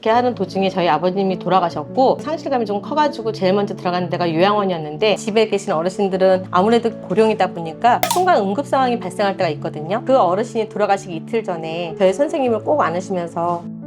이렇게 하는 도중에 저희 아버님이 돌아가셨고 상실감이 좀 커가지고 제일 먼저 들어간 데가 요양원이었는데 집에 계신 어르신들은 아무래도 고령이다 보니까 순간 응급 상황이 발생할 때가 있거든요. 그 어르신이 돌아가시기 이틀 전에 저희 선생님을 꼭 안으시면서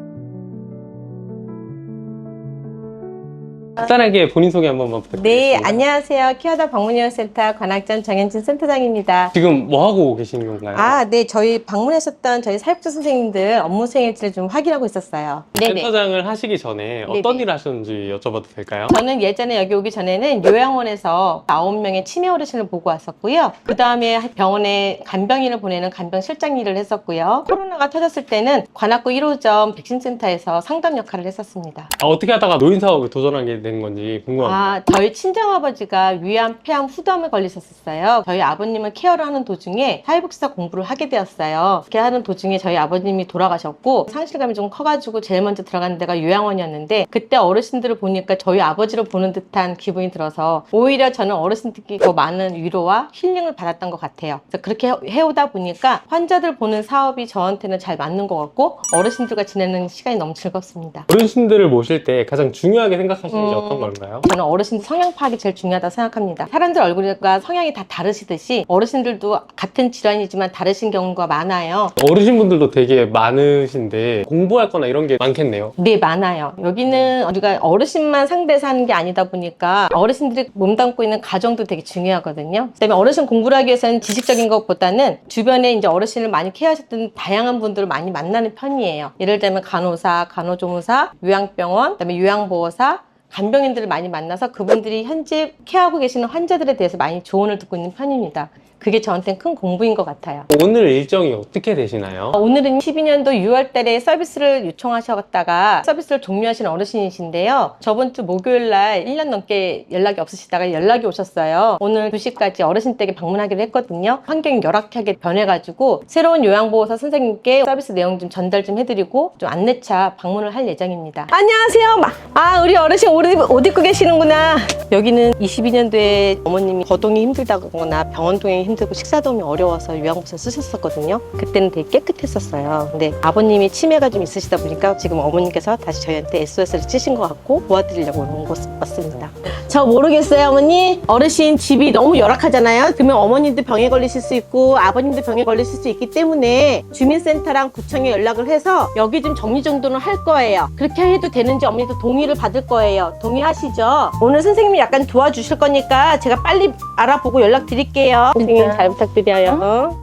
간단하게 본인 소개 한 번만 네 부탁드리겠습니다. 안녕하세요 키워다 방문의원센터 관악전 정현진 센터장입니다. 지금 뭐 하고 계시는 건가요? 아, 네. 저희 방문하셨던 저희 사육자 선생님들 업무 수행일지를 좀 확인하고 있었어요. 네네. 센터장을 하시기 전에 어떤 네네. 일을 하셨는지 여쭤봐도 될까요? 저는 예전에 여기 오기 전에는 요양원에서 9명의 치매 어르신을 보고 왔었고요. 그 다음에 병원에 간병인을 보내는 간병 실장 일을 했었고요. 코로나가 터졌을 때는 관악구 1호점 백신센터에서 상담 역할을 했었습니다. 아, 어떻게 하다가 노인 사업에 도전하게 된 건지 궁금합니다. 아, 저희 친정아버지가 위암, 폐암, 후담을 걸리셨었어요. 저희 아버님은 케어를 하는 도중에 사회복지사 공부를 하게 되었어요. 그렇게 하는 도중에 저희 아버님이 돌아가셨고 상실감이 좀 커가지고 제일 먼저 들어간 데가 요양원이었는데 그때 어르신들을 보니까 저희 아버지를 보는 듯한 기분이 들어서 오히려 저는 어르신들께 더 많은 위로와 힐링을 받았던 것 같아요. 그래서 그렇게 해- 해오다 보니까 환자들 보는 사업이 저한테는 잘 맞는 것 같고 어르신들과 지내는 시간이 너무 즐겁습니다. 어르신들을 모실 때 가장 중요하게 생각하시는. 어떤 걸까요? 저는 어르신들 성향 파악이 제일 중요하다 생각합니다. 사람들 얼굴과 성향이 다 다르시듯이 어르신들도 같은 질환이지만 다르신 경우가 많아요. 어르신분들도 되게 많으신데 공부할 거나 이런 게 많겠네요. 네, 많아요. 여기는 우리가 어르신만 상대해서 하는 게 아니다 보니까 어르신들이 몸담고 있는 가정도 되게 중요하거든요. 그다음에 어르신 공부를 하기 위해서는 지식적인 것보다는 주변에 이제 어르신을 많이 케어하셨던 다양한 분들을 많이 만나는 편이에요. 예를 들면 간호사, 간호조무사, 요양병원, 그다음에 요양보호사, 간병인들을 많이 만나서 그분들이 현재 케어하고 계시는 환자들에 대해서 많이 조언을 듣고 있는 편입니다. 그게 저한테는 큰 공부인 것 같아요. 오늘 일정이 어떻게 되시나요? 어, 오늘은 12년도 6월 달에 서비스를 요청하셨다가 서비스를 종료하신 어르신이신데요. 저번 주 목요일 날 1년 넘게 연락이 없으시다가 연락이 오셨어요. 오늘 2시까지 어르신 댁에 방문하기로 했거든요. 환경이 열악하게 변해가지고 새로운 요양보호사 선생님께 서비스 내용 좀 전달 좀 해드리고 좀 안내차 방문을 할 예정입니다. 안녕하세요. 마- 아, 우리 어르신 옷, 입- 옷 입고 계시는구나. 여기는 22년도에 어머님이 거동이 힘들다거나 병원 동행이 힘들 고 식사 도움이 어려워서 요양보호사 쓰셨었거든요. 그때는 되게 깨끗했었어요. 근데 아버님이 치매가 좀 있으시다 보니까 지금 어머님께서 다시 저희한테 SOS를 치신 것 같고 도와드리려고 온 것 같습니다. 저 모르겠어요, 어머니. 어르신 집이 너무 열악하잖아요. 그러면 어머님도 병에 걸리실 수 있고 아버님도 병에 걸리실 수 있기 때문에 주민센터랑 구청에 연락을 해서 여기 좀 정리정돈을 할 거예요. 그렇게 해도 되는지 어머니도 동의를 받을 거예요. 동의하시죠? 오늘 선생님이 약간 도와주실 거니까 제가 빨리 알아보고 연락 드릴게요. 잘 부탁드려요.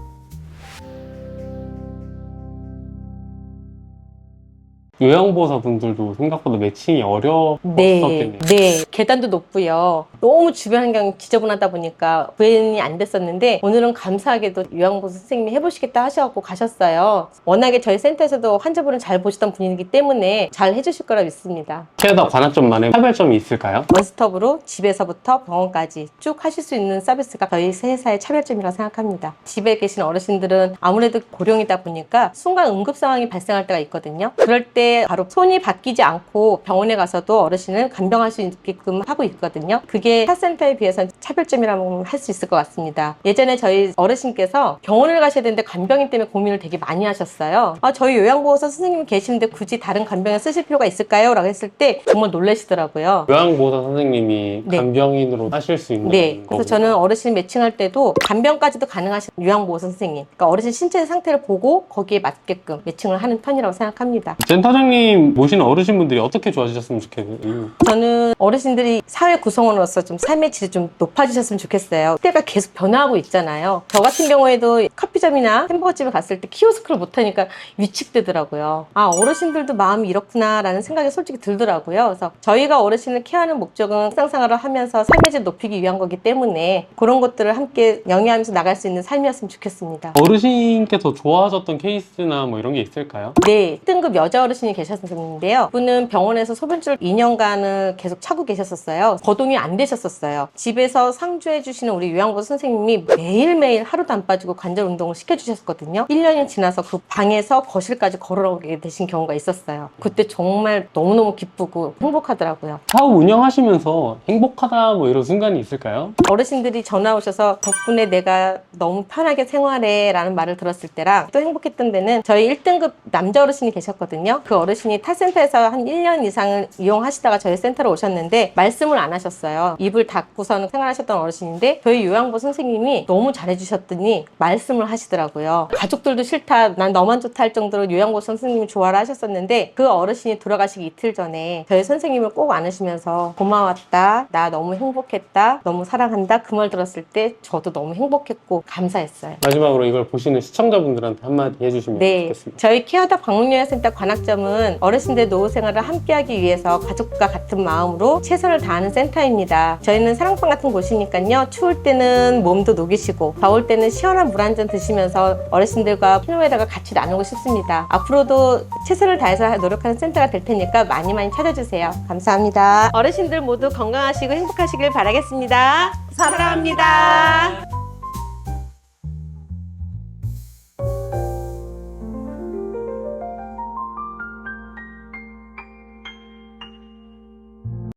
요양보호사 분들도 생각보다 매칭이 네, 어려웠었겠네요. 네. 계단도 높고요. 너무 주변 환경이 지저분하다 보니까 구현이 안 됐었는데 오늘은 감사하게도 요양보호사 선생님이 해보시겠다 하셔갖고 가셨어요. 워낙에 저희 센터에서도 환자분을 잘 보시던 분이기 때문에 잘 해주실 거라 믿습니다. 캐나다 관악점만의 차별점이 있을까요? 원스톱으로 집에서부터 병원까지 쭉 하실 수 있는 서비스가 저희 회사의 차별점이라고 생각합니다. 집에 계신 어르신들은 아무래도 고령이다 보니까 순간 응급 상황이 발생할 때가 있거든요. 그럴 때 바로 손이 바뀌지 않고 병원에 가서도 어르신을 간병할 수 있게끔 하고 있거든요. 그게 타센터에 비해서는 차별점이라고 할 수 있을 것 같습니다. 예전에 저희 어르신께서 병원을 가셔야 되는데 간병인 때문에 고민을 되게 많이 하셨어요. 아, 저희 요양보호사 선생님 계시는데 굳이 다른 간병을 쓰실 필요가 있을까요? 라고 했을 때 정말 놀라시더라고요. 요양보호사 선생님이 네. 간병인으로 하실 수 있는 네. 거고 그래서 저는 어르신 매칭할 때도 간병까지도 가능하신 요양보호사 선생님. 그러니까 어르신 신체 상태를 보고 거기에 맞게끔 매칭을 하는 편이라고 생각합니다. 센터장 님 모시는 어르신분들이 어떻게 좋아지셨으면 좋겠어요? 저는 어르신들이 사회 구성원으로서 좀 삶의 질이 좀 높아지셨으면 좋겠어요. 때가 계속 변화하고 있잖아요. 저 같은 경우에도 커피점이나 햄버거집에 갔을 때 키오스크를 못하니까 위축되더라고요. 아, 어르신들도 마음이 이렇구나라는 생각이 솔직히 들더라고요. 그래서 저희가 어르신을 케어하는 목적은 일상생활을 하면서 삶의 질 높이기 위한 거기 때문에 그런 것들을 함께 영위하면서 나갈 수 있는 삶이었으면 좋겠습니다. 어르신께서 좋아하셨던 케이스나 뭐 이런 게 있을까요? 네, 등급 여자 어르신이 계셨는데요. 그분은 병원에서 소변줄 2년간을 계속 차고 계셨었어요. 거동이 안 되셨었어요. 집에서 상주해 주시는 우리 요양보 선생님이 매일매일 하루도 안 빠지고 관절 운동을 시켜주셨거든요. 1년이 지나서 그 방에서 거실까지 걸어오게 되신 경우가 있었어요. 그때 정말 너무너무 기쁘고 행복하더라고요. 사업 운영하시면서 행복하다 뭐 이런 순간이 있을까요? 어르신들이 전화 오셔서 덕분에 내가 너무 편하게 생활해 라는 말을 들었을 때랑 또 행복했던 데는 저희 1등급 남자 어르신이 계셨거든요. 그 어르신이 타센터에서 한 1년 이상을 이용하시다가 저희 센터로 오셨는데 말씀을 안 하셨어요. 입을 닫고서는 생활하셨던 어르신인데 저희 요양보 선생님이 너무 잘해주셨더니 말씀을 하시더라고요. 가족들도 싫다, 난 너만 좋다 할 정도로 요양보 선생님이 좋아를 하셨었는데 그 어르신이 돌아가시기 이틀 전에 저희 선생님을 꼭 안으시면서 고마웠다, 나 너무 행복했다, 너무 사랑한다 그 말 들었을 때 저도 너무 행복했고 감사했어요. 마지막으로 이걸 보시는 시청자분들한테 한마디 해주시면 네, 좋겠습니다. 저희 케어다 방문요양센터 관악점은 어르신들 노후 생활을 함께하기 위해서 가족과 같은 마음으 로 최선을 다하는 센터입니다. 저희는 사랑방 같은 곳이니까요. 추울 때는 몸도 녹이시고 더울 때는 시원한 물 한 잔 드시면서 어르신들과 피노에다가 같이 나누고 싶습니다. 앞으로도 최선을 다해서 노력하는 센터가 될 테니까 많이 많이 찾아주세요. 감사합니다. 어르신들 모두 건강하시고 행복하시길 바라겠습니다. 사랑합니다.